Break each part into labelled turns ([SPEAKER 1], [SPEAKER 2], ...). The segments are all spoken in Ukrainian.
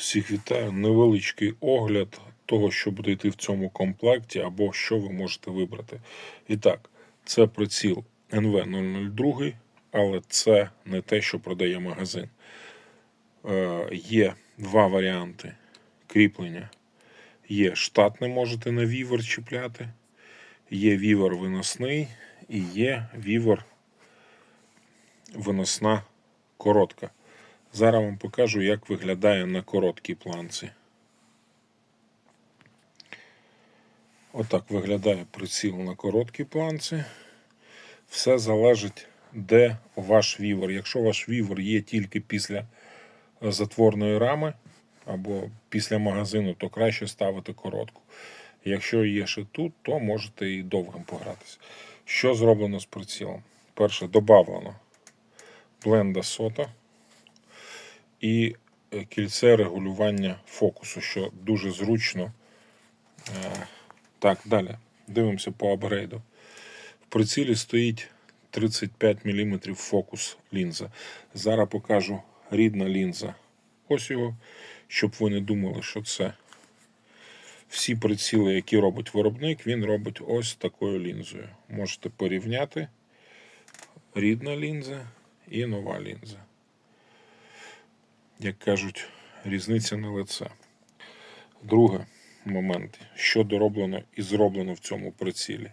[SPEAKER 1] Всіх вітаю. Невеличкий огляд того, що буде йти в цьому комплекті, або що ви можете вибрати. І так, це приціл NV002, але це не те, що продає магазин. Е, є два варіанти кріплення. Є штатне, можете на вівер чіпляти, є вівер виносний і є вівер виносна коротка. Зараз вам покажу, як виглядає на короткій планці. Отак виглядає приціл на короткій планці. Все залежить, де ваш вівер. Якщо ваш вівер є тільки після затворної рами або після магазину, то краще ставити коротку. Якщо є ще тут, то можете і довгим погратися. Що зроблено з прицілом? Перше, додавлено бленда сота і е, кільце регулювання фокусу, що дуже зручно. Е, Так, далі. Дивимося по апгрейду. В прицілі стоїть 35 мм фокус лінза. Зараз покажу рідна лінза. Ось його, щоб ви не думали, що це всі приціли, які робить виробник, він робить ось такою лінзою. Можете порівняти рідна лінза і нова лінза. Як кажуть, різниця на лице. Другий момент, що дороблено і зроблено в цьому прицілі.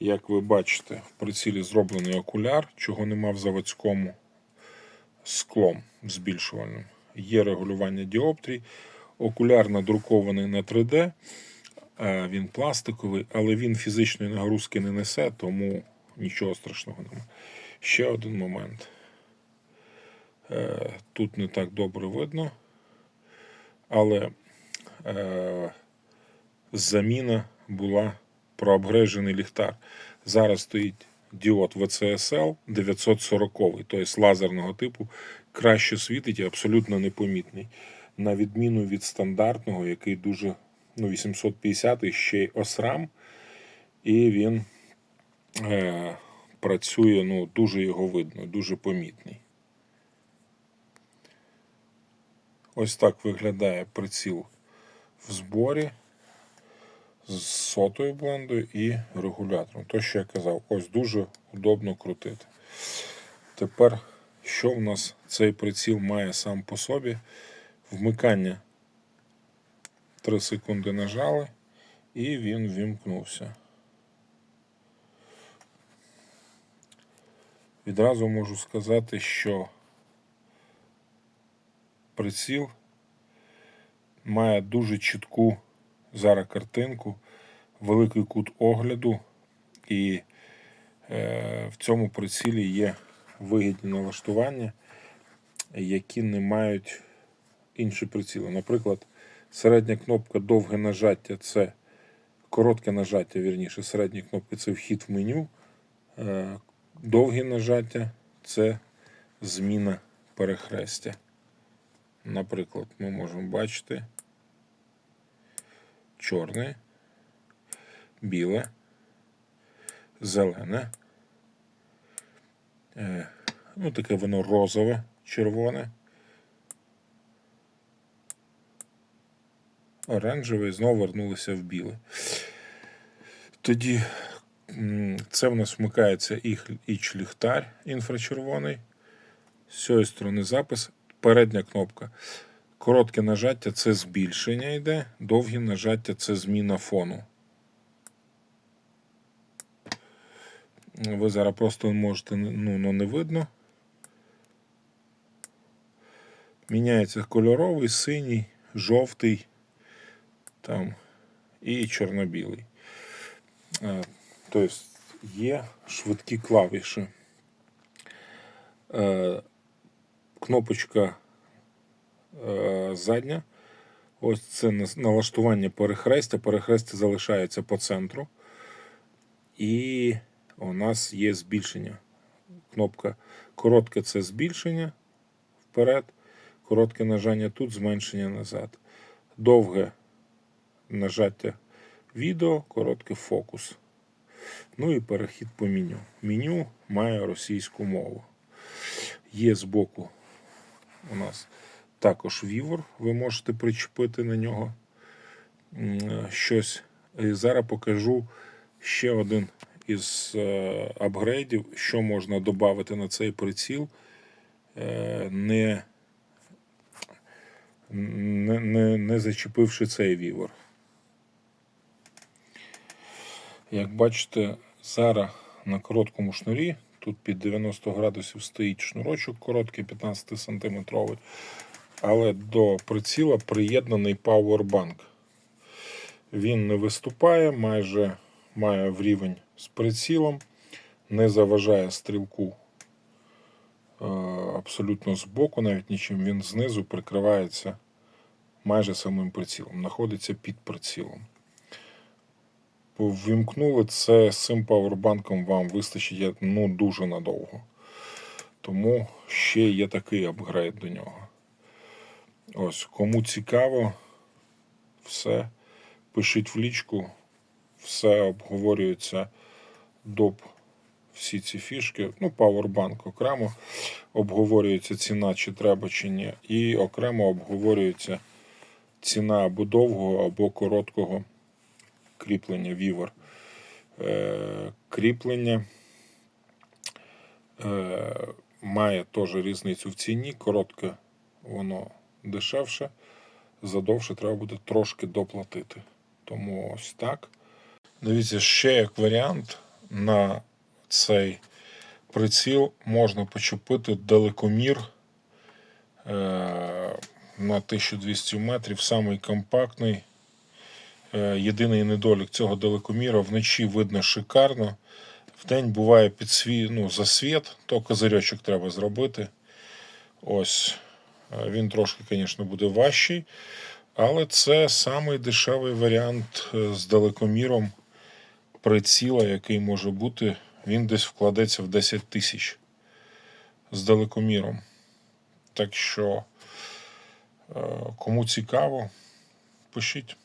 [SPEAKER 1] Як ви бачите, в прицілі зроблений окуляр, чого нема в заводському склом збільшувальним. Є регулювання діоптрій. Окуляр надрукований на 3D, е, він пластиковий, але він фізичної нагрузки не несе, тому нічого страшного немає. Ще один момент. Е, Тут не так добре видно, але е, заміна була проапгрежений ліхтар. Зараз стоїть діод VCSL 940, тобто лазерного типу, краще світить і абсолютно непомітний. На відміну від стандартного, який дуже ну, 850 ще й осрам, і він е, працює, ну, дуже його видно, дуже помітний. Ось так виглядає приціл в зборі з сотою блендою і регулятором. То, що я казав, ось дуже удобно крутити. Тепер, що в нас цей приціл має сам по собі? Вмикання 3 секунди нажали, і він вімкнувся. Відразу можу сказати, що приціл має дуже чітку зараз картинку, великий кут огляду, і е, в цьому прицілі є вигідні налаштування, які не мають інші приціли. Наприклад, середня кнопка довге нажаття це коротке нажаття, вірніше, середні кнопки це вхід в меню. Е, довгі нажаття це зміна перехрестя. Наприклад, ми можемо бачити чорне, біле, зелене. Е, ну, таке воно розове, червоне. Оранжеве і знову вернулося в біле. Тоді це в нас вмикається іч ліхтар інфрачервоний. З цієї сторони запис. Передня кнопка. Коротке нажаття це збільшення йде, довгі нажаття це зміна фону. Ви зараз просто можете ну, ну не видно. Міняється кольоровий, синій, жовтий там і чорно-білий. Тобто є швидкі клавіші. Кнопочка е, задня. Ось це налаштування перехрестя. Перехрестя залишається по центру. І у нас є збільшення. Кнопка коротке це збільшення вперед, коротке нажання тут, зменшення назад. Довге нажаття відео, короткий фокус. Ну і перехід по меню. Меню має російську мову. Є збоку у нас також вівор, ви можете причепити на нього щось. І зараз покажу ще один із е, апгрейдів, що можна додати на цей приціл, е, не, не, не, не зачепивши цей вівор. Як бачите, зараз на короткому шнурі, тут під 90 градусів стоїть шнурочок короткий, 15 сантиметровий, але до приціла приєднаний пауербанк. Він не виступає, майже має в рівень з прицілом, не заважає стрілку е, абсолютно збоку, навіть нічим. Він знизу прикривається майже самим прицілом, знаходиться під прицілом. Ввімкнули це з цим павербанком вам вистачить ну, дуже надовго. Тому ще є такий апгрейд до нього. Ось, кому цікаво, все пишіть в лічку, все обговорюється доп. Всі ці фішки, ну, павербанк окремо обговорюється ціна, чи треба, чи ні. І окремо обговорюється ціна або довгого, або короткого кріплення вівер. Е, кріплення е, має теж різницю в ціні. Коротке воно дешевше, задовше треба буде трошки доплатити. Тому ось так. Дивіться, ще як варіант на цей приціл можна почепити далекомір е, на 1200 метрів, самий компактний. Е, Єдиний недолік цього далекоміра вночі видно шикарно. Вдень буває підсві... ну, засвіт, то козирьочок треба зробити. Ось. Е, Він трошки, звісно, буде важчий. Але це самий дешевий варіант е, з далекоміром приціла, який може бути. Він десь вкладеться в 10 тисяч з далекоміром. Так що, кому цікаво, пишіть.